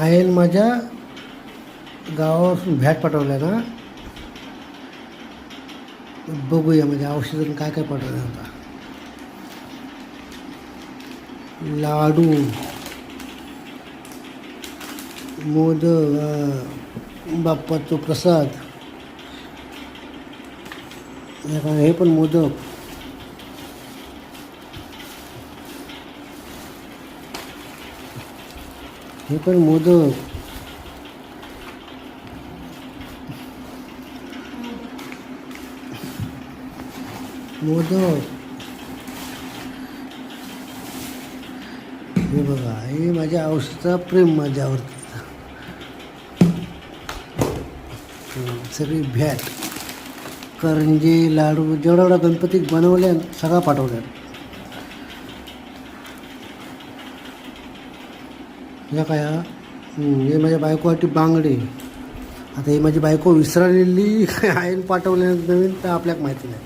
Oil माझ्या गावापासून भॅट पाठवल्या ना बघूया म्हणजे औषधं काय काय पाठवलं आता. लाडू मोदक बाप्पाचो प्रसाद हे हे पण मोदक. हे पण मोदक. मोदक. हे बघा हे माझ्या औषधा प्रेम माझ्यावरती सगळी भॅट करंजी लाडू जेवढा एवढा गणपती बनवल्या सगळा पाठवल्या ह्या काय हा? हे माझ्या बायकोसाठी बांगडे. आता ही माझी बायको विसरलेली आईन पाठवल्या नवीन तर आपल्याला माहिती नाही.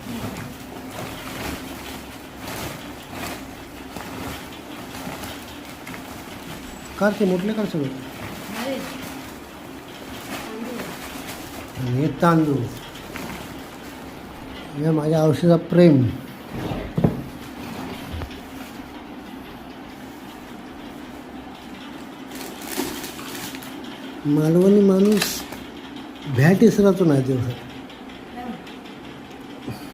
कार ते मोठले कार सगळं? हे तांदूळ. हे माझ्या औषधा प्रेम. मालवणी माणूस भॅट इसरातो नाही दिवसात